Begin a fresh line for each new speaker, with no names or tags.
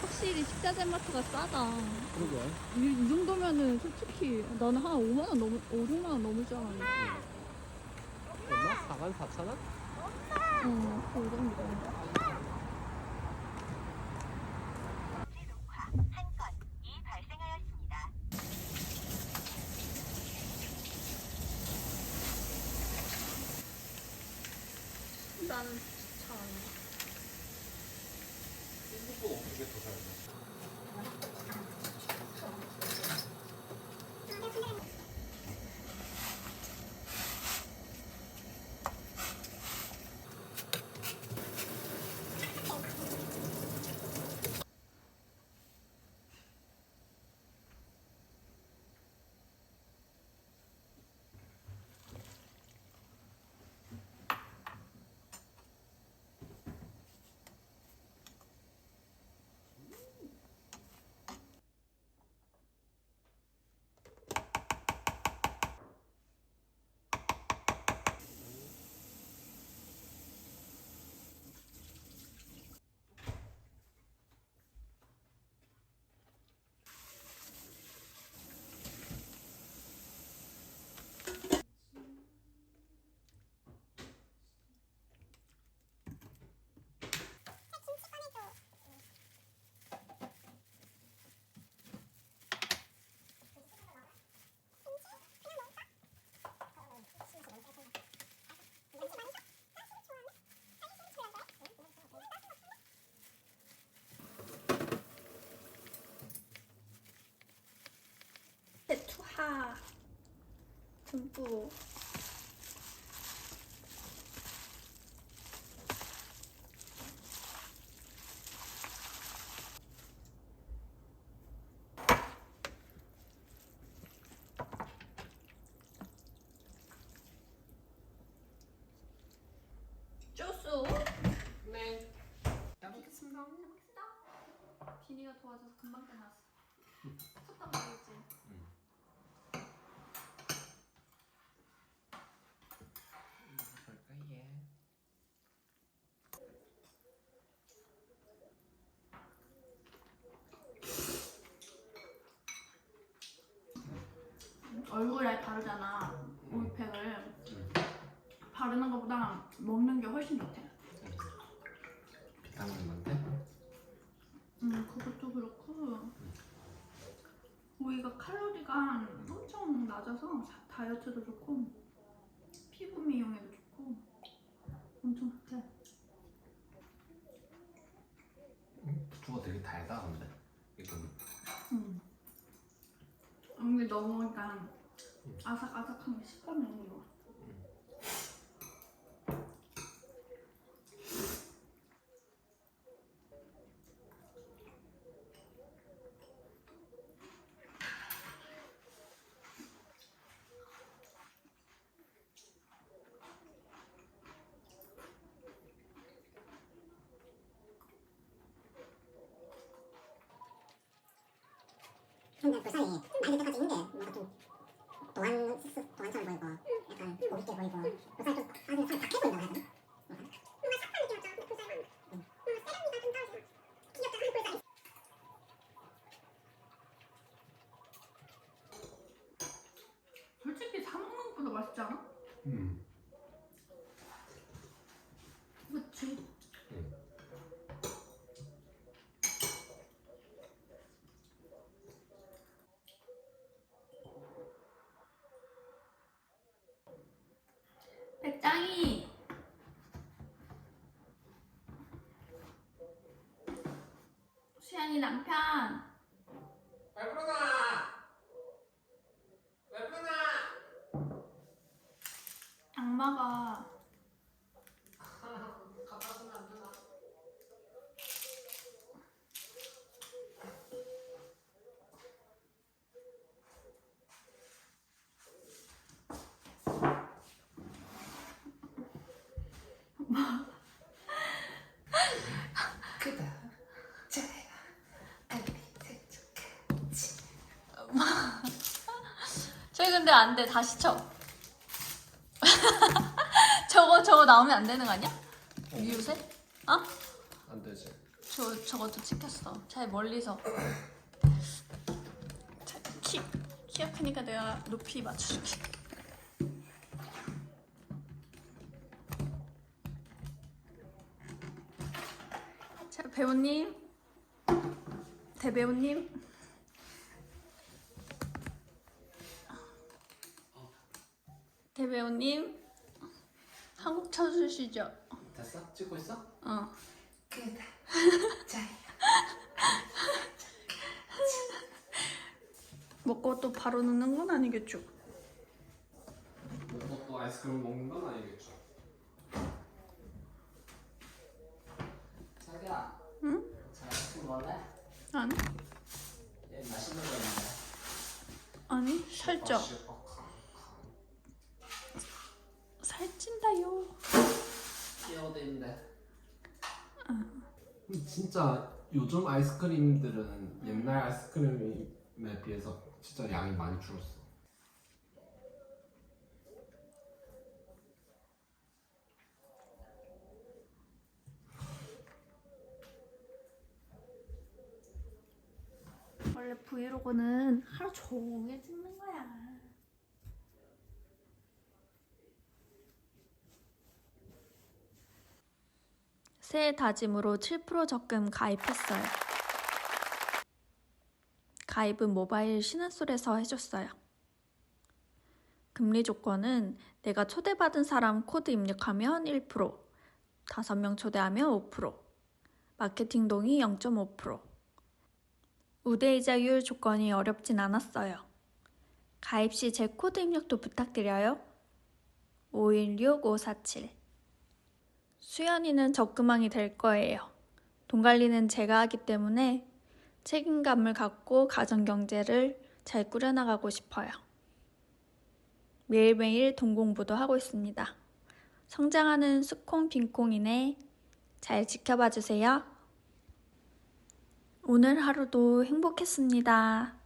확실히 식자재 마트가 싸다.
그러게.
이, 이 정도면은 솔직히 나는 한 5만 원 넘을 5, 6만 원 넘을 줄 알았는데.
얼마? 4만 4천 원?
어, 그 정도.
한 건이 발생하였습니다.
나 듬뿍 주스
네. 잘 먹겠습니다.
잘 먹겠습니다. 비니가 도와줘서 금방 끝났어. 쳤단 말이지.
볼까 얘.
얼굴에 바르잖아 오일팩을 바르는 것보다 먹는 게 훨씬 좋대
비타민 많대?
음 그것도 그렇고 오이가 칼로리가 엄청 낮아서 자- 다이어트도 좋고 피부 미용에도 좋고 엄청 좋대
응? 부추가 되게 달다 근데. 이건
음. 근데 너무 약간 아삭아삭한 게 식감이 너무 좋아
근데 불상이 많이 될 때까지 있는데 뭔가 좀 동안 스스 동안처럼 보이고 약간 고급게 보이고 불상이 좀 안에 살 박해 보인다고 해야 되나? 뭔가 삭한 느낌 없죠? 근데 불상이 뭔가 세련미가 좀 떨어지고 귀엽다 하는 불상이
솔직히 사 먹는 것보다 맛있지 않아?
음.
그치?
응.
백장이 수연이 남편
왜 그러나? 왜 그러나?
악마가
갖다 주면 안 되나? 그다 자야 알리 대축하지
최근에 안돼 안돼 다시 쳐. 저거 저거 나오면 안 되는 거 아니야? 미우새? 어?
안 되지.
저 저것도 찍혔어. 잘 멀리서. 자, 키 키가 크니까 내가 높이 맞춰줄게. 자 배우님, 대배우님. 배우님 한국 쳐주시죠.
됐어? 찍고 있어?
어. 먹고 또 바로 넣는 건 아니겠죠?
먹고 또 아이스크림 먹는 건 아니겠죠? 자기야.
응?
자, 아이스크림 먹을래?
아니?
얘 맛있는 거 있는데.
아니 살쪄.
어,
살찐다요.
귀여워도 있는데. 진짜 요즘 아이스크림들은 옛날 아이스크림에 비해서 진짜 양이 많이 줄었어.
원래 브이로그는 하루 종일 찍는 거야. 새해 다짐으로 7% 적금 가입했어요. 가입은 모바일 신한솔에서 해줬어요. 금리 조건은 내가 초대받은 사람 코드 입력하면 1%, 5명 초대하면 5%, 마케팅 동의 0.5%, 우대이자율 조건이 어렵진 않았어요. 가입 시 제 코드 입력도 부탁드려요. 516547 수연이는 적금왕이 될 거예요. 돈 관리는 제가 하기 때문에 책임감을 갖고 가정 경제를 잘 꾸려나가고 싶어요. 매일매일 돈 공부도 하고 있습니다. 성장하는 수콩 빈콩이네. 잘 지켜봐 주세요. 오늘 하루도 행복했습니다.